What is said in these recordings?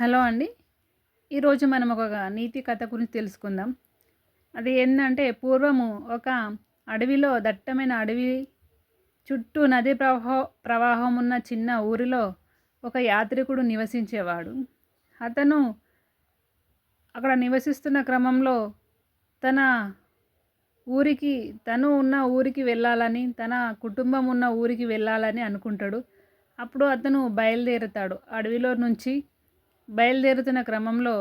Hello అండి. ఈరోజు మనం ఒక నీతి కథ గురించి తెలుసుకుందాం. అది ఏంటంటే పూర్వము ఒక అడవిలో దట్టమైన అడవి చుట్టూ నది ప్రవాహ ప్రవాహం ఉన్న చిన్న ఊరిలో ఒక యాత్రికుడు నివసించేవాడు. అతను అక్కడ నివసిస్తున్న క్రమంలో తన ఊరికి తను ఉన్న ఊరికి వెళ్ళాలని తన కుటుంబం ఉన్న ఊరికి వెళ్ళాలని అనుకుంటాడు. అప్పుడు అతను బయలుదేరుతాడు. అడవిలో నుంచి బయలుదేరుతున్న క్రమంలో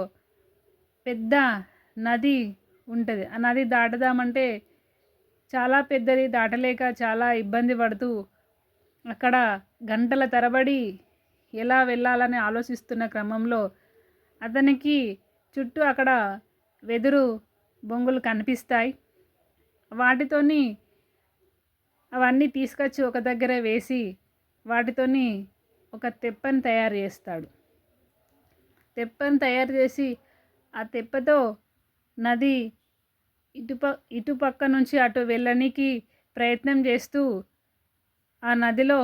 పెద్ద నది ఉంటుంది. ఆ నది దాటదామంటే చాలా పెద్దది దాటలేక చాలా ఇబ్బంది పడుతూ అక్కడ గంటల తరబడి ఎలా వెళ్ళాలని ఆలోచిస్తున్న క్రమంలో అతనికి చుట్టూ అక్కడ వెదురు బొంగులు కనిపిస్తాయి. వాటితోని అవన్నీ తీసుకొచ్చి ఒక దగ్గర వేసి వాటితోని ఒక తెప్పని తయారు చేస్తాడు. తెప్పను తయారు చేసి ఆ తెప్పతో నది ఇటుప ఇటుపక్క నుంచి అటు వెళ్ళడానికి ప్రయత్నం చేస్తూ ఆ నదిలో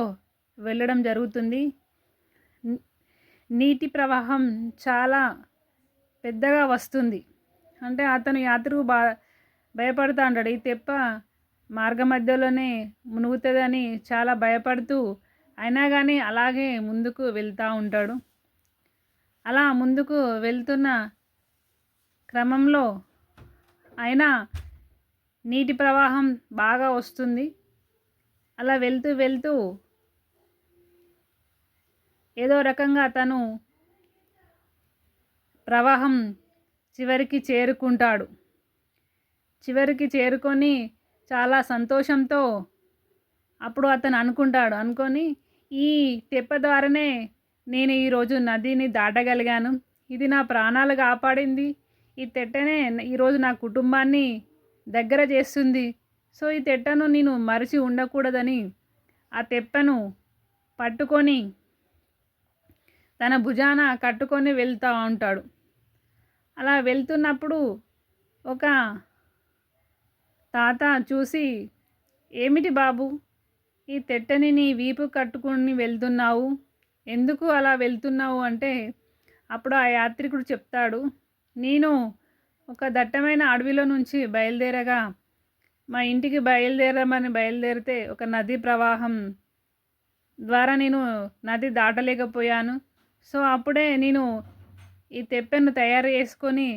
వెళ్ళడం జరుగుతుంది. నీటి ప్రవాహం చాలా పెద్దగా వస్తుంది. అంటే అతను యాత్రకు బా భయపడుతూ ఉంటాడు ఈ తెప్ప మార్గ మధ్యలోనే మునుగుతుందని చాలా భయపడుతూ అయినా కానీ అలాగే ముందుకు వెళ్తూ ఉంటాడు. అలా ముందుకు వెళ్తున్న క్రమంలో అయినా నీటి ప్రవాహం బాగా వస్తుంది. అలా వెళ్తూ వెళ్తూ ఏదో రకంగా తను ప్రవాహం చివరికి చేరుకుంటాడు. చివరికి చేరుకొని చాలా సంతోషంతో అప్పుడు అతను అనుకుంటాడు. అనుకొని ఈ తెప్ప ద్వారానే నేను ఈరోజు నదిని దాటగలిగాను. ఇది నా ప్రాణాలు కాపాడింది. ఈ తెట్టనే ఈరోజు నా కుటుంబాన్ని దగ్గర చేస్తుంది. సో ఈ తెట్టను నేను మరిచి ఉండకూడదని ఆ తెప్పను పట్టుకొని తన భుజాన కట్టుకొని వెళ్తూ ఉంటాడు. అలా వెళ్తున్నప్పుడు ఒక తాత చూసి ఏమిటి బాబు? ఈ తెట్టని నీ వీపు కట్టుకొని వెళ్తున్నావు. ఎందుకు అలా వెళ్తున్నావు అంటే అప్పుడు ఆ యాత్రికుడు చెప్తాడు నేను ఒక దట్టమైన అడవిలో నుంచి బయలుదేరగా మా ఇంటికి బయలుదేరమని బయలుదేరితే ఒక నది ప్రవాహం ద్వారా నేను నది దాటలేకపోయాను. సో అప్పుడే నేను ఈ తెప్పెను తయారు చేసుకొని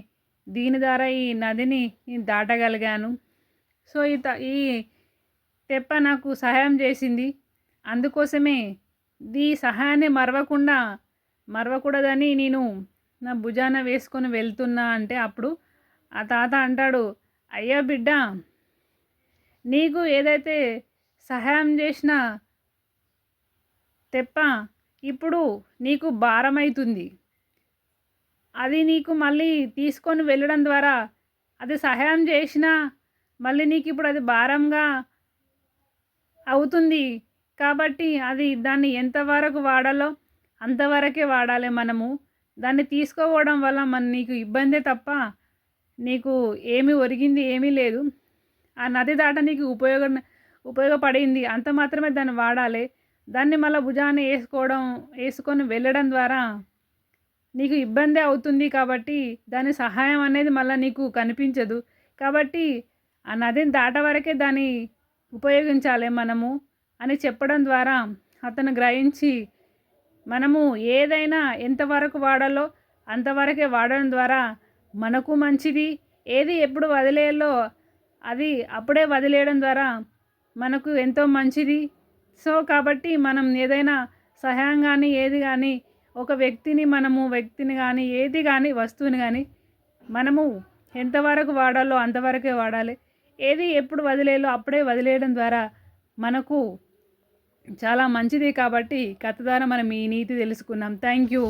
దీని ద్వారా ఈ నదిని నేను దాటగలిగాను. సో ఈ ఈ తెప్ప నాకు సహాయం చేసింది. అందుకోసమే నీ సహాయాన్ని మరవకుండా మరవకూడదని నేను నా భుజాన వేసుకొని వెళ్తున్నా అంటే అప్పుడు ఆ తాత అంటాడు అయ్యా బిడ్డ నీకు ఏదైతే సహాయం చేసిన తెప్ప ఇప్పుడు నీకు భారమవుతుంది అది నీకు మళ్ళీ తీసుకొని వెళ్ళడం ద్వారా అది సహాయం చేసినా మళ్ళీ నీకు ఇప్పుడు అది భారంగా అవుతుంది. కాబట్టి అది దాన్ని ఎంతవరకు వాడాలో అంతవరకే వాడాలి మనము. దాన్ని తీసుకోవడం వల్ల మన నీకు ఇబ్బందే తప్ప నీకు ఏమి ఒరిగింది ఏమీ లేదు. ఆ నది దాట నీకు ఉపయోగ ఉపయోగపడింది. అంత మాత్రమే దాన్ని వాడాలి. దాన్ని మళ్ళీ భుజాన్ని వేసుకోవడం వేసుకొని వెళ్ళడం ద్వారా నీకు ఇబ్బంది అవుతుంది కాబట్టి దాని సహాయం అనేది మళ్ళీ నీకు కనిపించదు. కాబట్టి ఆ నదిని దాట వరకే దాన్ని ఉపయోగించాలి మనము. అని చెప్పడం ద్వారా అతను గ్రహించి మనము ఏదైనా ఎంతవరకు వాడాలో అంతవరకే వాడడం ద్వారా మనకు మంచిది. ఏది ఎప్పుడు వదిలేయాలో అది అప్పుడే వదిలేయడం ద్వారా మనకు ఎంతో మంచిది. సో కాబట్టి మనం ఏదైనా సహాయం కానీ ఏది కానీ ఒక వ్యక్తిని మనము వ్యక్తిని కానీ ఏది కానీ వస్తువుని కానీ మనము ఎంతవరకు వాడాలో అంతవరకే వాడాలి. ఏది ఎప్పుడు వదిలేయాలో అప్పుడే వదిలేయడం ద్వారా మనకు చాలా మంచిది కాబట్టి కథ ద్వారా మనం ఈ నీతి తెలుసుకున్నాం. Thank you